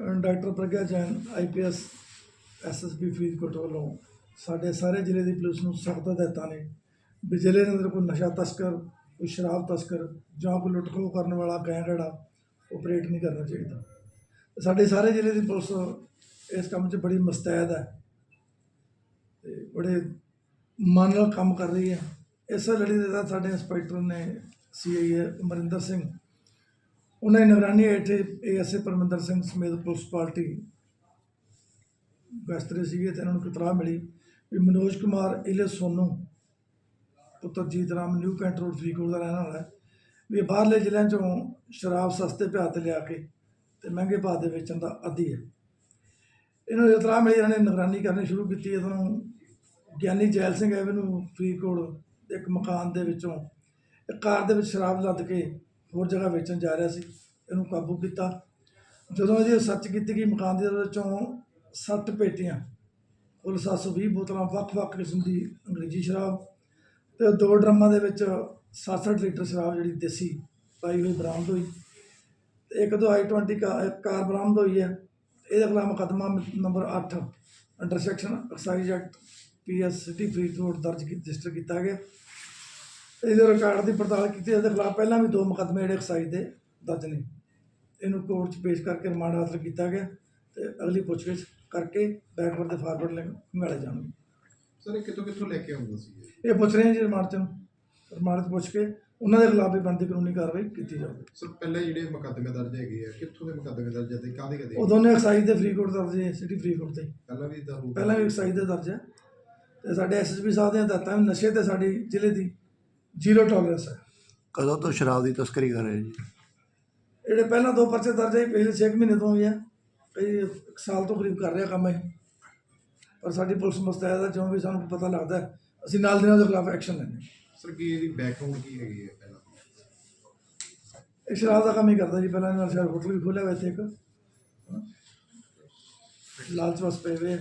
Doctor Pragya Jain IPS SSP Faridkot ਵੱਲੋਂ ਸਾਡੇ ਸਾਰੇ ਜ਼ਿਲ੍ਹੇ ਦੀ ਪੁਲਿਸ ਨੂੰ ਸਖਤ ਹਦਾਇਤਾਂ ਨੇ। ਵੀ ਜ਼ਿਲ੍ਹੇ ਦੇ ਅੰਦਰ ਕੋਈ ਨਸ਼ਾ ਤਸਕਰ, ਕੋਈ ਸ਼ਰਾਬ ਤਸਕਰ ਜਾਂ ਕੋਈ ਲੁੱਟ ਖੋਹ ਕਰਨ ਵਾਲਾ ਗੈਂਗ ਜਿਹੜਾ ਆਪਰੇਟ ਨਹੀਂ ਕਰਨਾ ਚਾਹੀਦਾ। ਸਾਡੇ ਸਾਰੇ ਜ਼ਿਲ੍ਹੇ ਦੀ ਪੁਲਿਸ ਇਸ ਕੰਮ 'ਚ ਬੜੀ ਮਸਤੈਦ ਹੈ ਤੇ ਬੜੇ ਮਨ ਨਾਲ ਕੰਮ ਕਰ ਰਹੀ ਹੈ। ਇਸ ਲੜੀ ਦੇ ਤਹਿਤ ਸਾਡੇ ਇੰਸਪੈਕਟਰ ਨੇ ਸੀਆਈ ਅਮਰਿੰਦਰ ਸਿੰਘ ਉਹਨਾਂ ਦੀ ਨਿਗਰਾਨੀ ਹੇਠ ਏਐਸਏ ਪਰਮਿੰਦਰ ਸਿੰਘ ਸਮੇਤ ਪੁਲਿਸ ਪਾਰਟੀ ਗਸਤਰੇ ਸੀਗੇ ਤੇ ਇਹਨਾਂ ਨੂੰ ਕਿਤਰਾ ਮਿਲੀ ਵੀ ਮਨੋਜ ਕੁਮਾਰ ਇਲੇ ਸੋਨੂ ਪੁੱਤਰ Jeet Ram New Cant Road Faridkot ਦਾ ਰਹਿਣ ਵਾਲਾ ਹੈ, ਵੀ ਬਾਹਰਲੇ ਜ਼ਿਲ੍ਹਿਆਂ ਚੋਂ ਸ਼ਰਾਬ ਸਸਤੇ ਭਾਅ ਤੇ ਲਿਆ ਕੇ ਤੇ ਮਹਿੰਗੇ ਭਾਅ ਦੇ ਵੇਚਣ ਦਾ ਆਦੀ ਹੈ। ਇਹਨਾਂ ਨੂੰ ਇਤਲਾਹ ਮਿਲੀ, ਇਹਨਾਂ ਨੇ ਨਿਗਰਾਨੀ ਕਰਨੀ ਸ਼ੁਰੂ ਕੀਤੀ, ਇਹਨਾਂ ਨੂੰ ਗਿਆਨੀ ਜੈਲ ਸਿੰਘ ਐਵਨਿਊ ਫਰੀਦਕੋਟ ਇੱਕ ਮਕਾਨ ਦੇ ਵਿੱਚੋਂ ਇੱਕ ਕਾਰ ਦੇ ਵਿੱਚ ਸ਼ਰਾਬ ਲੱਦ ਕੇ ਹੋਰ ਜਗ੍ਹਾ ਵੇਚਣ ਜਾ ਰਿਹਾ ਸੀ, ਇਹਨੂੰ ਕਾਬੂ ਕੀਤਾ। ਜਦੋਂ ਇਹਦੀ ਸਰਚ ਕੀਤੀ ਗਈ, ਮਕਾਨ ਦੇ ਵਿੱਚੋਂ 60 ਪੇਟੀਆਂ, ਕੁੱਲ 720 ਬੋਤਲਾਂ, ਵੱਖ-ਵੱਖ ਕਿਸਮ ਦੀ ਅੰਗਰੇਜ਼ੀ ਸ਼ਰਾਬ ਤੇ ਦੋ ਡਰਮਾਂ ਦੇ ਵਿੱਚ 67 ਲੀਟਰ ਸ਼ਰਾਬ ਜਿਹੜੀ ਦੇਸੀ ਪਾਈ ਹੋਈ, ਬਰਾਮਦ ਹੋਈ। ਤੇ ਇੱਕ ਦੋ ਆਈ 20 ਕਾ- ਕਾਰ ਬਰਾਮਦ ਹੋਈ ਹੈ। ਇਹਦੇ ਖਿਲਾਫ ਮੁਕੱਦਮਾ number 8 under section excise act PS city Faridkot ਦਰਜ ਰਜਿਸਟਰ ਕੀਤਾ ਗਿਆ। ਇਹਦੇ ਰਿਕਾਰਡ ਦੀ ਪੜਤਾਲ ਕੀਤੀ ਇਹਦੇ ਖਿਲਾਫ ਪਹਿਲਾਂ ਵੀ ਦੋ ਮੁਕੱਦਮੇ ਜਿਹੜੇ ਐਕਸਾਈਜ਼ ਦੇ ਦਰਜ ਨੇ। ਇਹਨੂੰ ਕੋਰਟ 'ਚ ਪੇਸ਼ ਕਰਕੇ ਰਿਮਾਂਡ ਹਾਸਲ ਕੀਤਾ ਗਿਆ ਤੇ ਅਗਲੀ ਪੁੱਛਗਿੱਛ ਕਰਕੇ ਬੈਕਵਰਡ ਤੇ ਫਾਰਵਰਡ ਲਿੰਕ ਮਿਲੇ ਜਾਣਗੇ। ਸਰ ਇਹ ਕਿੱਥੋਂ ਕਿੱਥੋਂ ਲੈ ਕੇ ਆਉਂਦਾ ਸੀ ਇਹ? ਪੁੱਛ ਰਹੇ ਜੀ ਰਿਮਾਂਡ 'ਚ। ਰਿਮਾਂਡ 'ਚ ਪੁੱਛ ਕੇ ਉਹਨਾਂ ਦੇ ਖਿਲਾਫ ਵੀ ਬਣਦੀ ਕਾਨੂੰਨੀ ਕਾਰਵਾਈ ਕੀਤੀ ਜਾਵੇ ਸਰ ਪਹਿਲੇ ਜਿਹੜੇ ਮੁਕੱਦਮੇ ਦਰਜ ਹੈਗੇ ਆ ਕਿੱਥੋਂ ਦੇ ਮੁਕੱਦਮੇ ਦਰਜ ਹੈ ਤੇ ਕਾਹਦੇ ਕਾਹਦੇ? ਉਹ ਦੋਨੇ ਐਕਸਾਈਜ਼ ਦੇ ਫਰੀਦਕੋਟ ਦਰਜ ਹੈ ਸਿਟੀ ਫਰੀਦਕੋਟ ਤੇ ਪਹਿਲਾਂ ਵੀ ਦਾ ਰੂਪ ਪਹਿਲਾਂ ਵੀ ਐਕਸਾਈਜ਼ ਦੇ ਦਰਜ ਹੈ ਤੇ ਸਾਡੇ ਐਸਐਸਪੀ ਸਾਹਿਬ ਦੇ ਹਦਾਇਤਾਂ ਵੀ ਨਸ਼ੇ ਤੇ ਸਾਡੀ ਜ਼ਿਲ੍ਹੇ ਦੀ ਜ਼ੀਰੋ ਟੋਲਰੈਂਸ ਹੈ। ਕਦੋਂ ਤੋਂ ਸ਼ਰਾਬ ਦੀ ਤਸਕਰੀ ਕਰ ਰਹੇ ਜੀ? ਜਿਹੜੇ ਪਹਿਲਾਂ ਦੋ ਪਰਚੇ ਦਰਜ ਹੈ ਪਿਛਲੇ 6 ਮਹੀਨੇ ਤੋਂ ਹੋਏ ਆ ਕਈ ਇੱਕ ਸਾਲ ਤੋਂ ਕਰੀਬ ਕਰ ਰਿਹਾ ਕੰਮ ਇਹ। ਪਰ ਸਾਡੀ ਪੁਲਿਸ ਮੁਸਤੈਦ ਹੈ ਜਿਉਂ ਵੀ ਸਾਨੂੰ ਪਤਾ ਲੱਗਦਾ ਹੈ, ਅਸੀਂ ਨਾਲ ਦੀ ਨਾਲ ਉਹਦੇ ਖਿਲਾਫ ਐਕਸ਼ਨ ਲੈਂਦੇ ਹਾਂ। ਸਰ ਕੀ ਇਹਦੀ ਬੈਕਗ੍ਰਾਉਂਡ ਕੀ ਹੈਗੀ ਹੈ ਪਹਿਲਾਂ? ਇਹ ਸ਼ਰਾਬ ਦਾ ਕੰਮ ਹੀ ਕਰਦਾ ਜੀ ਪਹਿਲਾਂ ਇਹਨਾਂ ਨਾਲ ਸ਼ਾਇਦ ਹੋਟਲ ਵੀ ਖੋਲ੍ਹਿਆ ਹੋਇਆ ਇੱਥੇ ਇੱਕ। ਲਾਲਚ ਵਸ ਪਏ ਹੋਏ।